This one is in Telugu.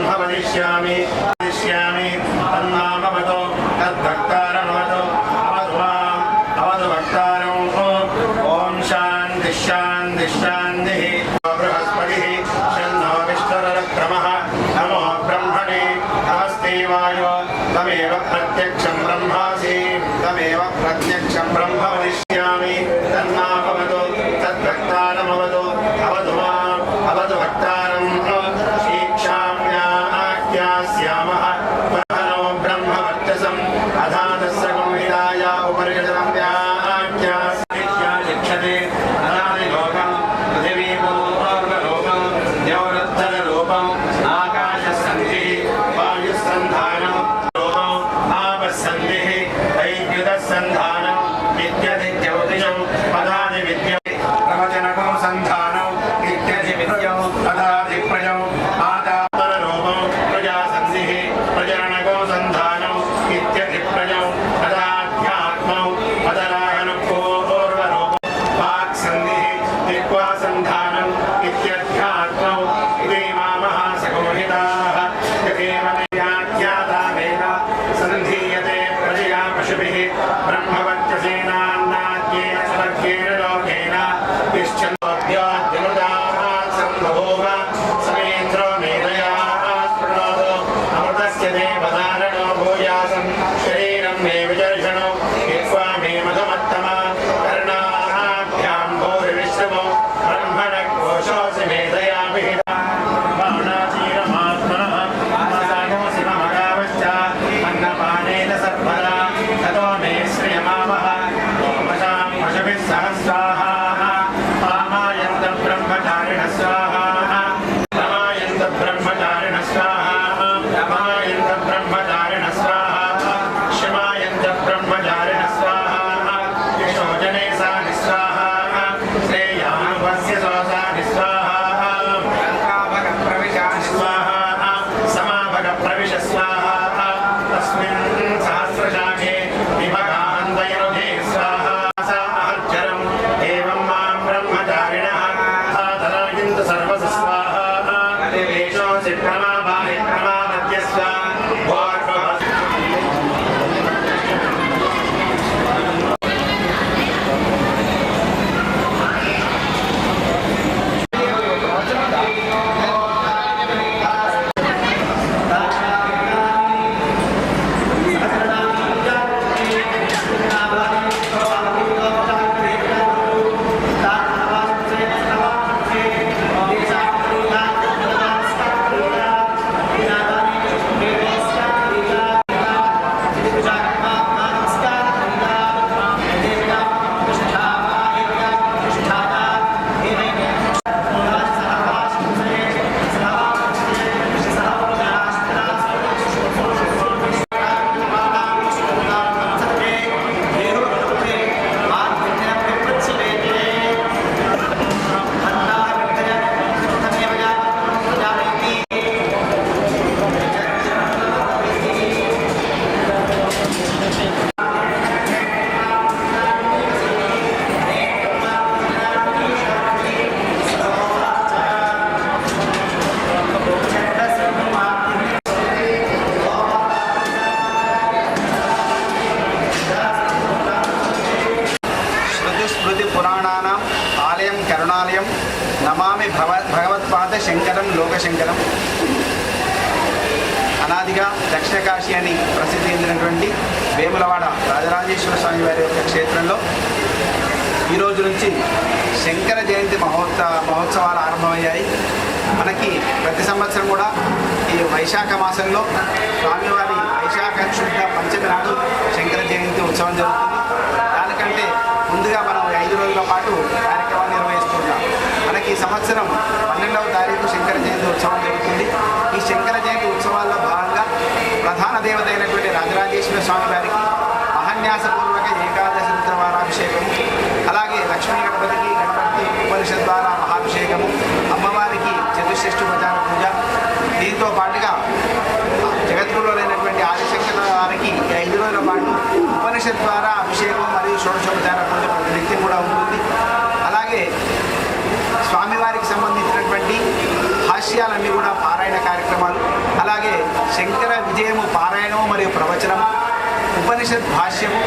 ब्रह्मवदिष्यामि वदिष्यामि तन्मामवतो तद्भक्तारमवतो अवतु माम् अवतु भक्तारौ ॐ शान्तिश्शान्तिश्शान्तिः बृहस्पतिः शन्नो विष्णुरक्रमः नमो ब्रह्मणे नमस्ते वाय तमेव प्रत्यक्षं ब्रह्मासि तमेव प्रत्यक्षं ब्रह्म वदिष्यामि వాయుసంధానం రూపం ఆపస్సంధి వైద్యుతసంధానం విద్యది జ్యోతిషం పదాది విద్య ప్రవచనకం సంధానం విద్యది విద్యం ఓమశాం పురాణానాం ఆలయం కరుణాలయం నమామి భవ భగవత్పాద శంకరం లోకశంకరం. అనాదిగా దక్షిణ కాశీ అని ప్రసిద్ధి చెందినటువంటి వేములవాడ రాజరాజేశ్వర స్వామి వారి యొక్క క్షేత్రంలో ఈ రోజు నుంచి శంకర జయంతి మహోత్సవ మహోత్సవాలు ఆరంభమయ్యాయి. మనకి ప్రతి సంవత్సరం కూడా ఈ వైశాఖ మాసంలో స్వామివారి వైశాఖ శుద్ధ పంచమి నాడు శంకర జయంతి ఉత్సవం జరుగుతుంది దానికంటే ముందుగా మనం ఐదు రోజుల పాటు కార్యక్రమాలు నిర్వహిస్తుంటాం మనకి ఈ సంవత్సరం పన్నెండవ తారీఖు శంకర జయంతి ఉత్సవం జరుగుతుంది. ఈ శంకర జయంతి ఉత్సవాల్లో భాగంగా ప్రధాన దేవత అయినటువంటి రాజరాజేశ్వర స్వామి వారికి మహాన్యాసపూర్వక ఏకాదశి రుద్రవారాభిషేకము అలాగే లక్ష్మీ గణపతికి గణపతి ఉపనిషత్ ద్వారా మహాభిషేకము అమ్మవారికి చతుశ్రేష్ఠి ప్రచార పూజ. దీంతో పాటుగా జగద్గురులైనటువంటి ఆదిశంకర వారికి ఐదు రోజుల పాటు ఉపనిషత్ ద్వారా అభిషేకం మరియు షోడశోపచార పూజ ప్రతి కూడా ఉంటుంది. విషయాలన్నీ కూడా పారాయణ కార్యక్రమాలు. అలాగే శంకర విజయము పారాయణము మరియు ప్రవచనము ఉపనిషత్ భాష్యము